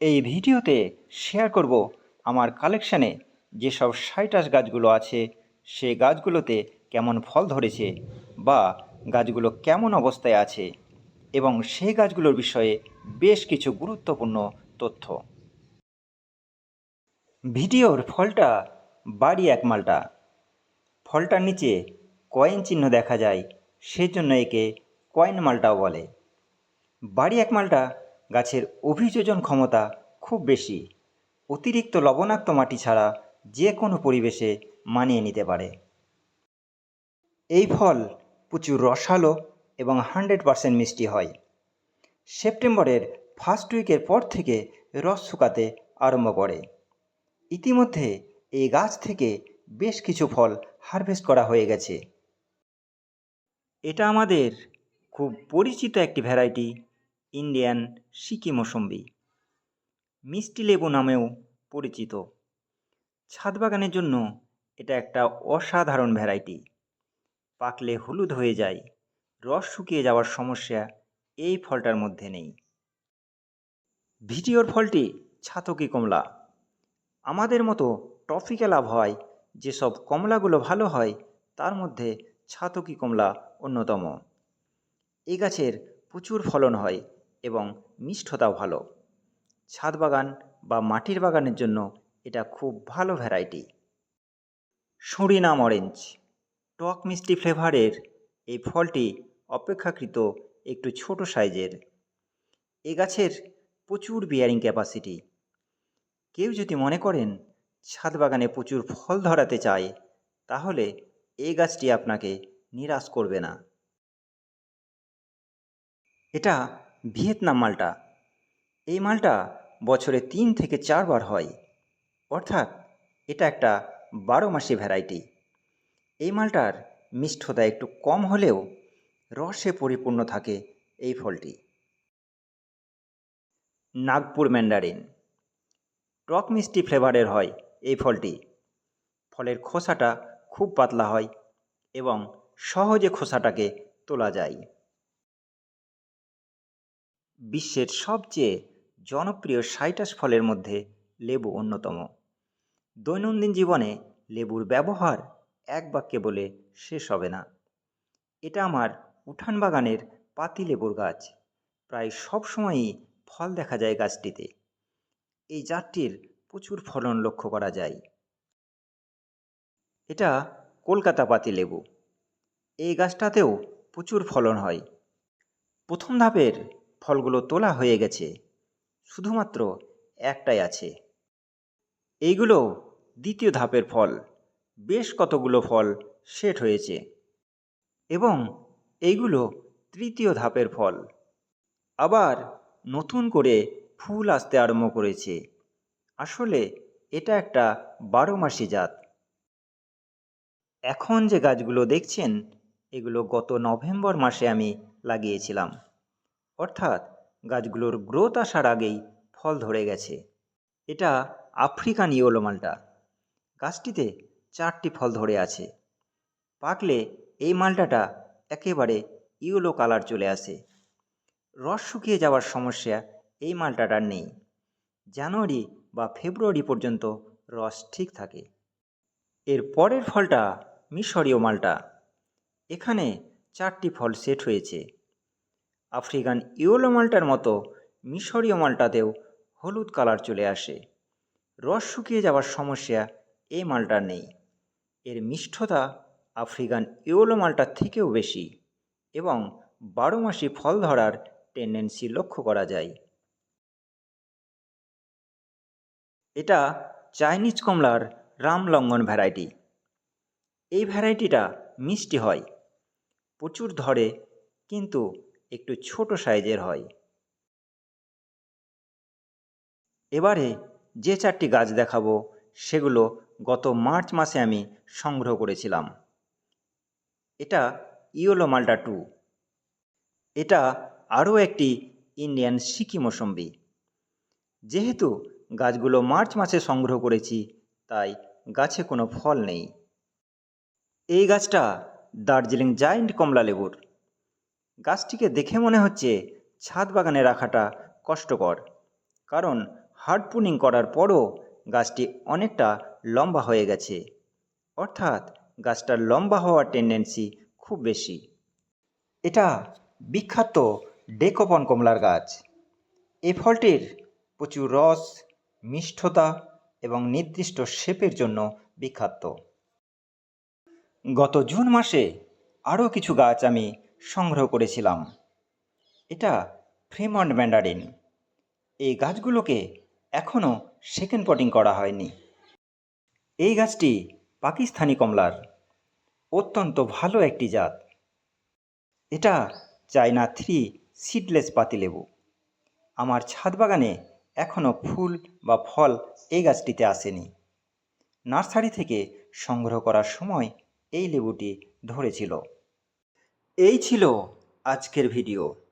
এই ভিডিওতে শেয়ার করব আমার কালেকশানে যেসব সাইটাস গাছগুলো আছে, সে গাছগুলোতে কেমন ফল ধরেছে বা গাছগুলো কেমন অবস্থায় আছে এবং সেই গাছগুলোর বিষয়ে বেশ কিছু গুরুত্বপূর্ণ তথ্য। ভিডিওর ফলটা বাড়ি এক মালটা। ফলটার নিচে কয়েন চিহ্ন দেখা যায় সেজন্য একে কয়েন মালটাও বলে। বাড়ি এক মালটা গাছের অভিযোজন ক্ষমতা খুব বেশি। অতিরিক্ত লবণাক্ত মাটি ছাড়া যে কোনো পরিবেশে মানিয়ে নিতে পারে। এই ফল প্রচুর রসালো এবং হান্ড্রেড পারসেন্ট মিষ্টি হয়। সেপ্টেম্বরের ফার্স্ট উইকের পর থেকে রস শুকাতে আরম্ভ করে। ইতিমধ্যে এই গাছ থেকে বেশ কিছু ফল হারভেস্ট করা হয়ে গেছে। এটা আমাদের খুব পরিচিত একটি ভ্যারাইটি ইন্ডিয়ান সিকি মৌসম্বি। মিষ্টি লেবু নামেও পরিচিত। ছাদ বাগানের জন্য এটা একটা অসাধারণ ভ্যারাইটি। পাকলে হলুদ হয়ে যায়, রস শুকিয়ে যাওয়ার সমস্যা এই ফলটার মধ্যে নেই। ভিডিওর ফলটি ছাতকি কমলা। আমাদের মতো ট্রপিক্যাল আবহাওয়ায় যেসব কমলাগুলো ভালো হয়, তার মধ্যে ছাতকি কমলা অন্যতম। এ গাছের প্রচুর ফলন হয় এবং মিষ্টতাও ভালো। ছাদ বাগান বা মাটির বাগানের জন্য এটা খুব ভালো ভ্যারাইটি সুরিনাম অরেঞ্জ টক মিষ্টি ফ্লেভারের এই ফলটি অপেক্ষাকৃত একটু ছোট সাইজের। এ গাছের প্রচুর বিয়ারিং ক্যাপাসিটি কেউ যদি মনে করেন ছাদ বাগানে প্রচুর ফল ধরাতে চায়, তাহলে এই গাছটি আপনাকে নিরাশ করবে না। এটা ভিয়েতনাম মালটা। এই মালটা বছরে তিন থেকে চারবার হয়। অর্থাৎ এটা একটা বারো মাসি ভ্যারাইটি। এই মালটার মিষ্টতা একটু কম হলেও রসে পরিপূর্ণ থাকে এই ফলটি। নাগপুর ম্যান্ডারিন। টক মিষ্টি ফ্লেভারের হয় এই ফলটি। ফলের খোসাটা খুব পাতলা হয় এবং সহজে খোসাটাকে তোলা যায়। বিশ্বের সবচেয়ে জনপ্রিয় সাইটাস ফলের মধ্যে লেবু অন্যতম। দৈনন্দিন জীবনে লেবুর ব্যবহার এক বাক্যে বলে শেষ হবে না। এটা আমার উঠান বাগানের পাতি লেবুর গাছ। প্রায় সব সময়ই ফল দেখা যায় গাছটিতে। এই জাতটির প্রচুর ফলন লক্ষ্য করা যায়। এটা কলকাতা পাতি লেবু। এই গাছটাতেও প্রচুর ফলন হয়। প্রথম ধাপের ফলগুলো তোলা হয়ে গেছে। শুধুমাত্র একটাই আছে। এইগুলো দ্বিতীয় ধাপের ফল। বেশ কতগুলো ফল সেট হয়েছে। এবং এইগুলো তৃতীয় ধাপের ফল। আবার নতুন করে ফুল আসতে আরম্ভ করেছে। আসলে এটা একটা বারো মাসি জাত। এখন যে গাছগুলো দেখছেন, এগুলো গত নভেম্বর মাসে আমি লাগিয়েছিলাম। অর্থাৎ গাছগুলোর গ্রোথ আসার আগেই ফল ধরে গেছে। এটা আফ্রিকান ইয়োলো মালটা। গাছটিতে চারটি ফল ধরে আছে। পাকলে এই মালটাটা একেবারে ইয়েলো কালার চলে আসে। রস শুকিয়ে যাওয়ার সমস্যা এই মালটাটার নেই। জানুয়ারি বা ফেব্রুয়ারি পর্যন্ত রস ঠিক থাকে। এর পরের ফলটা মিশরীয় মালটা। এখানে চারটি ফল সেট হয়েছে। আফ্রিকান ইয়োলো মালটার মতো মিশরীয় মালটাতেও হলুদ কালার চলে আসে। রস শুকিয়ে যাওয়ার সমস্যা এই মালটার নেই। এর মিষ্টতা আফ্রিকান ইয়োলো মালটার থেকেও বেশি এবং বারো মাসি ফল ধরার টেন্ডেন্সি লক্ষ্য করা যায়। এটা চাইনিজ কমলার রামলঙ্গন ভ্যারাইটি। এই ভ্যারাইটিটা মিষ্টি হয়, প্রচুর ধরে, কিন্তু একটু ছোট সাইজের হয়। এবারে যে চারটি গাছ দেখাবো, সেগুলো গত মার্চ মাসে আমি সংগ্রহ করেছিলাম। এটা ইয়োলো মাল্টা টু। এটা আরও একটি ইন্ডিয়ান সিকি মৌসম্বি। যেহেতু গাছগুলো মার্চ মাসে সংগ্রহ করেছি, তাই গাছে কোনো ফল নেই। এই গাছটা দার্জিলিং জায়েন্ট কমলা লেবুর গাছটিকে দেখে মনে হচ্ছে ছাদ বাগানে রাখাটা কষ্টকর। কারণ হার্ড পুনিং করার পরও গাছটি অনেকটা লম্বা হয়ে গেছে। অর্থাৎ গাছটার লম্বা হওয়ার টেন্ডেন্সি খুব বেশি। এটা বিখ্যাত ডেকোপন কমলার গাছ। এই ফলটির প্রচুর রস, মিষ্টতা এবং নির্দিষ্ট শেপের জন্য বিখ্যাত। গত জুন মাসে আরও কিছু গাছ আমি সংগ্রহ করেছিলাম। এটা ফ্রেমন্ড ম্যান্ডারিন। এই গাছগুলোকে এখনও সেকেন্ড পটিং করা হয়নি। এই গাছটি পাকিস্তানি কমলার। অত্যন্ত ভালো একটি জাত। এটা চায়না থ্রি সিডলেস পাতিলেবু। আমার ছাদ বাগানে এখনও ফুল বা ফল এই গাছটিতে আসেনি। নার্সারি থেকে সংগ্রহ করার সময় এই লেবুটি ধরেছিল। এই ছিল আজকের ভিডিও।